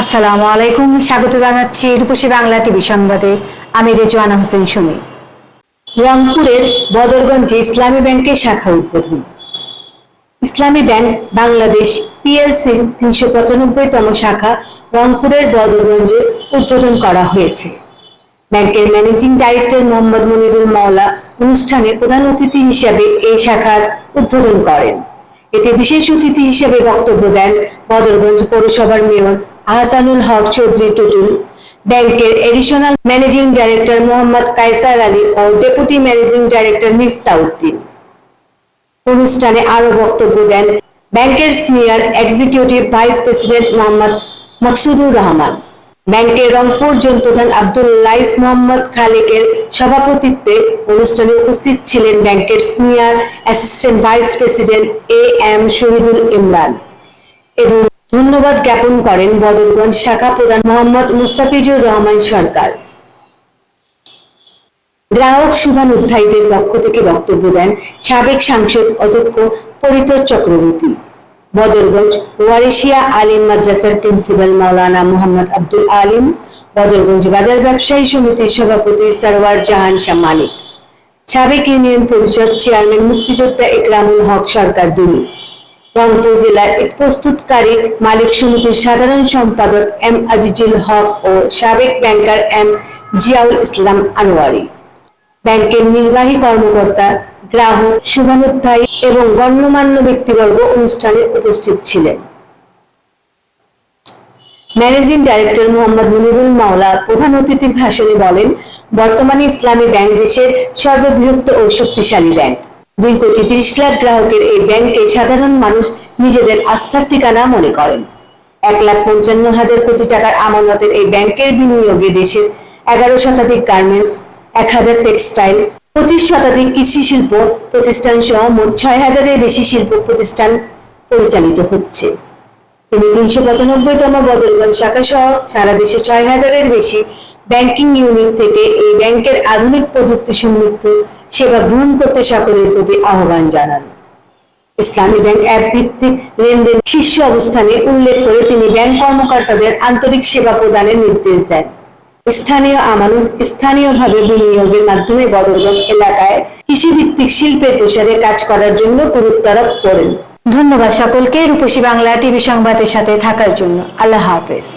আসসালামু আলাইকুম, স্বাগত জানাচ্ছি রূপসী বাংলা টিভি সংবাদে। আমি রেজওয়ানা হোসেন সুমি। রংপুরের বদরগঞ্জে ইসলামী ব্যাংকের শাখা উদ্বোধন। ইসলামী ব্যাংক বাংলাদেশ পিএলসির তিনশো পঁচানব্বইতম শাখা রংপুরের বদরগঞ্জে উদ্বোধন করা হয়েছে। ব্যাংকের ম্যানেজিং ডাইরেক্টর মোহাম্মদ মনিরুল মাওলা অনুষ্ঠানে প্রধান অতিথি হিসেবে এই শাখার উদ্বোধন করেন। এতে বিশেষ অতিথি হিসেবে বক্তব্য দেন বদরগঞ্জ পৌরসভার মেয়র আহসানুল হক চৌধুরী টুটুল, ব্যাংকের additional managing director Mohammad Kaiser Ali ও deputy managing director Mifta Uddin. অনুষ্ঠানে আরও বক্তব্য দেন ব্যাংকের senior executive vice president Mohammad Maksudur Rahman. ব্যাংকের রংপুর জোন প্রধান আব্দুল লাইস মোহাম্মদ খালেকের সভাপতিত্বে অনুষ্ঠানে উপস্থিত ছিলেন ব্যাংকের senior assistant vice president A M Shahidul Imran এবং ধন্যবাদ জ্ঞাপন করেন বদরগঞ্জ শাখা প্রধান মোহাম্মদ মুস্তাফিজুর রহমান সরকার। গ্রাহক শুভানুধ্যায়ীদের পক্ষ থেকে বক্তব্য দেন সাবেক সাংসদ অধ্যক্ষ পরিতোষ চক্রবর্তী। বদরগঞ্জ ওয়ারিশিয়া আলিম মাদ্রাসার প্রিন্সিপাল মাওলানা মোহাম্মদ আব্দুল আলিম, বদরগঞ্জ বাজার ব্যবসায়ী সমিতির সভাপতি সরওয়ার জাহান শাহ মালিক সাবেক ইউনিয়ন পরিষদ চেয়ারম্যান মুক্তিযোদ্ধা একরামুল হক সরকার দুনি রংপুর জেলার প্রস্তুতকারী মালিক সমিতির সাধারণ সম্পাদক এম আজিজুল হক ও সাবেক ব্যাংকার এম জিয়াউল ইসলাম আনোয়ারি। ব্যাংকের নির্বাহী কর্মকর্তা, গ্রাহক, শুভানুধ্যায়ী এবং গণ্যমান্য ব্যক্তিবর্গ অনুষ্ঠানে উপস্থিত ছিলেন। ম্যানেজিং ডাইরেক্টর মোহাম্মদ মুনিরুল মাওলা প্রধান অতিথির ভাষণে বলেন, বর্তমানে ইসলামী ব্যাংক দেশের সর্ববৃহৎ ও শক্তিশালী ব্যাংক। দুই কোটি তিরিশ লাখ গ্রাহকের এই ব্যাংকে সাধারণ মানুষ নিজেদের আস্থার ঠিকানা মনে করেন। এক লাখ পঞ্চান্ন হাজার কোটি টাকার আমানতের এই ব্যাংকের বিনিয়োগে দেশের এগারো শতাধিক গার্মেন্টস, এক হাজার টেক্সটাইল, পঁচিশ শতাধিক কৃষি শিল্প প্রতিষ্ঠান সহ মোট ছয় হাজারের বেশি শিল্প প্রতিষ্ঠান পরিচালিত হচ্ছে। তিনি তিনশো পঁচানব্বইতম বদরগঞ্জ শাখা সহ সারা দেশে ছয় হাজারের বেশি ব্যাংকিং ইউনিট থেকে এই ব্যাংকের আধুনিক প্রযুক্তি সমৃদ্ধ সেবা গ্রহণ করতে সকলের প্রতি আহ্বান জানান। ইসলামী ব্যাংক অ্যাপ ভিত্তিক লেনদেন শীর্ষ অবস্থানে উল্লেখ করে তিনি ব্যাংক কর্মকর্তাদের আন্তরিক সেবা প্রদানের নির্দেশ দেন। স্থানীয় আমানত স্থানীয়ভাবে বিনিয়োগের মাধ্যমে বদরগঞ্জ এলাকায় কৃষিভিত্তিক শিল্পের প্রসারে কাজ করার জন্য গুরুত্বারোপ করেন। ধন্যবাদ সকলকে, রূপসী বাংলা টিভি সংবাদের সাথে থাকার জন্য। আল্লাহ হাফেজ।